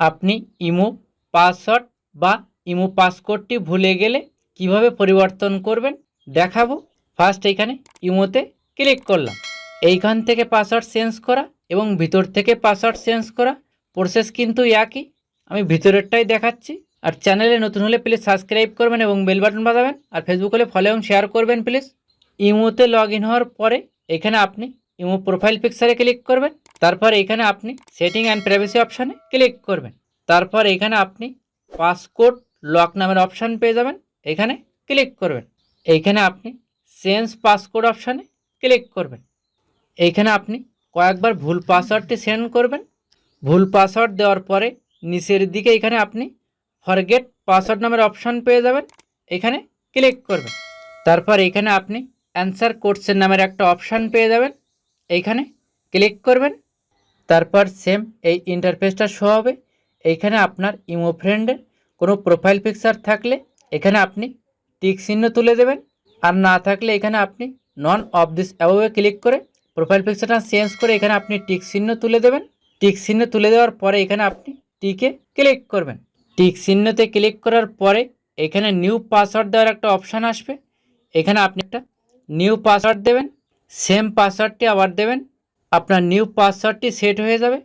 আপনি imo password বা imo পাসকোডটি ভুলে গেলে কীভাবে পরিবর্তন করবেন দেখাবো। ফার্স্ট এইখানে ইমোতে ক্লিক করলাম। এইখান থেকে পাসওয়ার্ড চেঞ্জ করা এবং ভিতর থেকে পাসওয়ার্ড চেঞ্জ করা। প্রসেস কিন্তু একই। আমি ভিতরেরটাই দেখাচ্ছি। আর চ্যানেলে নতুন হলে প্লিজ সাবস্ক্রাইব করবেন এবং বেল বাটন বাজাবেন। আর ফেসবুক হলে ফলো এবং শেয়ার করবেন প্লিজ ইমোতে লগ ইন হওয়ার পরে এখানে আপনি ইমো প্রোফাইল পিকচারে ক্লিক করবেন। তারপর এখানে আপনি সেটিং অ্যান্ড প্রাইভেসি অপশানে ক্লিক করবেন। তারপর এখানে আপনি পাসকোড লক নামের অপশান পেয়ে যাবেন। এখানে ক্লিক করবেন। এইখানে আপনি চেঞ্জ পাসকোড অপশানে ক্লিক করবেন। এইখানে আপনি কয়েকবার ভুল পাসওয়ার্ডটি সেন্ড করবেন। ভুল পাসওয়ার্ড দেওয়ার পরে নিচের দিকে এখানে আপনি ফরগেট পাসওয়ার্ড নামের অপশান পেয়ে যাবেন। এখানে ক্লিক করবেন। তারপর এখানে আপনি অ্যান্সার কোর্সের নামের একটা অপশান পেয়ে যাবেন। এইখানে ক্লিক করবেন। তারপর সেম এই ইন্টারফেসটা শো হবে। এইখানে আপনার ইমো ফ্রেন্ডের কোনো প্রোফাইল পিকচার থাকলে এখানে আপনি টিক চিহ্ন তুলে দেবেন। আর না থাকলে এখানে আপনি none of this above click করে প্রোফাইল পিকচারটা চেঞ্জ করে এখানে আপনি টিক চিহ্ন তুলে দেবেন। টিক চিহ্ন তুলে দেওয়ার পরে এখানে আপনি টিকে ক্লিক করবেন। টিক চিহ্নতে ক্লিক করার পরে এখানে নিউ পাসওয়ার্ড দেওয়ার একটা অপশান আসবে। এখানে আপনি একটা নিউ পাসওয়ার্ড দেবেন। সেম পাসওয়ার্ডটি আবার দেবেন আপনার নিউ পাসওয়ার্ডটি সেট হয়ে যাবে।